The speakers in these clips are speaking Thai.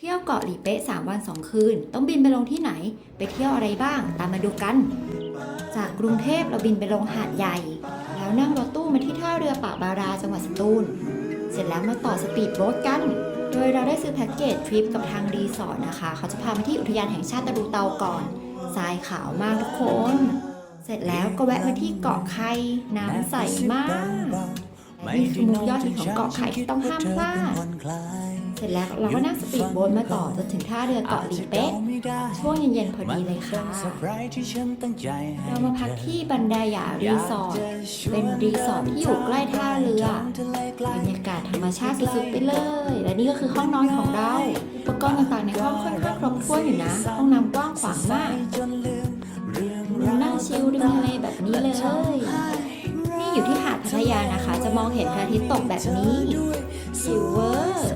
เที่ยวเกาะหลีเป๊ะ 3 วัน 2 คืน ต้องบินไปลงที่ไหน ไปเที่ยวอะไรบ้าง ตามมาดูกัน จากกรุงเทพเราบินไปลงหาดใหญ่ แล้วนั่งรถตู้มาที่ท่าเรือปาบาราจังหวัดสตูล เสร็จแล้วมาต่อสปีดโบ๊ทกัน โดยเราได้ซื้อแพ็กเกจทริปกับทางรีสอร์ทนะคะ เขาจะพามาที่อุทยานแห่งชาติตะลูเตาก่อนทรายขาวมากทุกคน เสร็จแล้วก็แวะมาที่เกาะไข่น้ำใสมาก นี่คือมุมยอดฮิตของเกาะไข่ที่ต้องห้ามพลาด เสร็จแล้วเราก็นั่งสปีดโบ๊ทมาต่อจนถึงท่าเรือเกาะหลีเป๊ะ ช่วงเย็นๆพอดีเลยค่ะ เรามาพักที่บันไดหยารีสอร์ท เป็นรีสอร์ทที่อยู่ใกล้ท่าเรือบรรยากาศธรรมชาติสุดๆไปเลย และนี่ก็คือห้องนอนของเรา อุปกรณ์ต่างๆในห้องค่อนข้างครบถ้วนอยู่นะ ห้องน้ำกว้างขวางมากนั่งชิลริมทะเลแบบนี้เลย นี่อยู่ที่หาดพั ทยานะคะ จะมองเห็นพระอาทิตย์ตกแบบนี้ชิลเวอร์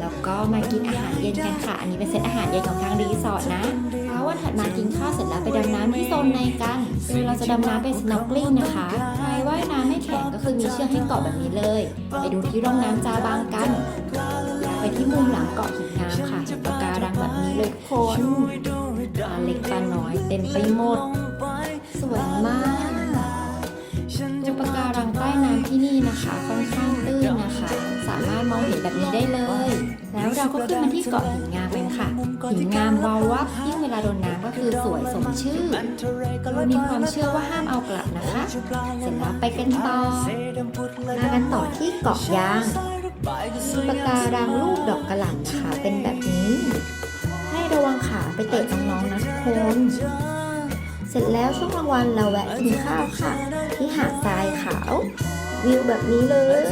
แล้วก็มากินอาหารเย็นกันค่ะ อันนี้เป็นเซตอาหารเย็นของทางรีสอร์ทนะเช้าวันถัดมากินข้าวเสร็จแล้วไปดำน้ำที่โซนในกันโดยเราจะดำน้ำเป็นสโนว์กลิ้งนะคะใครว่ายน้ำไม่แข็งก็คือมีเชือกให้เกาะแบบนี้เลย ไปดูที่ร่องน้ำจาบางกันไปที่มุมหลังเกาะหินงามค่ะเห็นปะการังแบบนี้เลยทุกคนปลาเล็กปลาน้อยเต็มไปหมด สวยมาก นะคะค่อนข้างตื้นนะคะ สามารถมองเห็นแบบนี้ได้เลย แล้วเราก็ขึ้นมาที่เกาะหินงามกันค่ะหินงามวาววับยิ่งเวลาโดนน้ำก็คือสวยสมชื่อเรามีความเชื่อว่าห้ามเอากลับนะคะ เสร็จแล้วไปกันต่อมากันต่อที่เกาะยางมีปะการังรูปดอกกระหล่ำนะคะเป็นแบบนี้ ให้ระวังขาไปเตะน้องๆนะทุกคนเสร็จแล้วช่วงกลางวันเราแวะกินข้าวค่ะ วิวแบบนี้เลย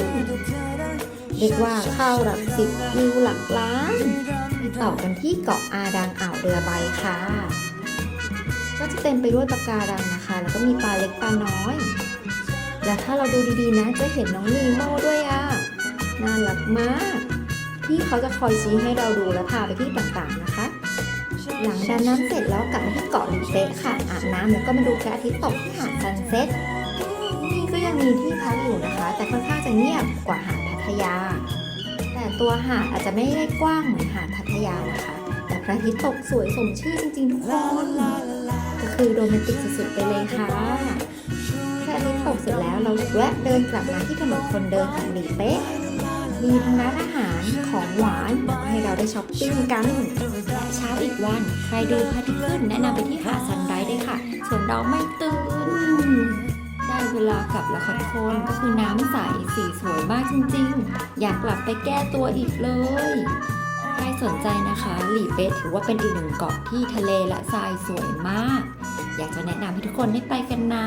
เรียกว่าเข้าหลักสิบวิวหลักล้าน ต่อกันที่เกาะอาดังอ่าวเรือใบค่ะ ก็จะเต็มไปด้วยปะการังนะคะ แล้วก็มีปลาเล็กปลาน้อย และถ้าเราดูดีๆนะ จะเห็นน้องนีโม่ด้วยอะน่ารักมากพี่เขาจะคอยชี้ให้เราดูและพาไปที่ต่างๆนะคะ หลังดำน้ำเสร็จแล้วกลับมาที่เกาะลิเป๊ะค่ะอาบน้ำแล้วก็มาดูพระอาทิตย์ตกที่หาดซันเซ็ต มีที่พักอยู่นะคะ แต่ค่อนข้างจะเงียบกว่าหาดพัทยา แต่ตัวหาดอาจจะไม่ได้กว้างเหมือนหาดพัทยานะคะ แต่พระอาทิตย์ตกสวยสมชื่อจริงๆทุกคนก็คือโรแมนติกสุดๆไปเลยค่ะพระอาทิตย์ตกเสร็จแล้วเราแวะเดินกลับมาที่ถนนคนเดินของหลีเป๊ะมีทั้งร้านอาหารของหวานให้เราได้ช้อปปิ้งกัน เช้าอีกวัน ใครดูพระอาทิตย์ขึ้นแนะนำไปที่หาดซันไรส์ได้ค่ะส่วนเราไม่ตื่น เวลากลับแล้วค่ะทุกคนก็คือน้ำใสสีสวยมากจริงๆ อยากกลับไปแก้ตัวอีกเลยใครสนใจนะคะหลีเบสถือว่าเป็นอีกหนึ่งเกาะที่ทะเลและทรายสวยมาก อยากจะแนะนำให้ทุกคนได้ไปกันนะ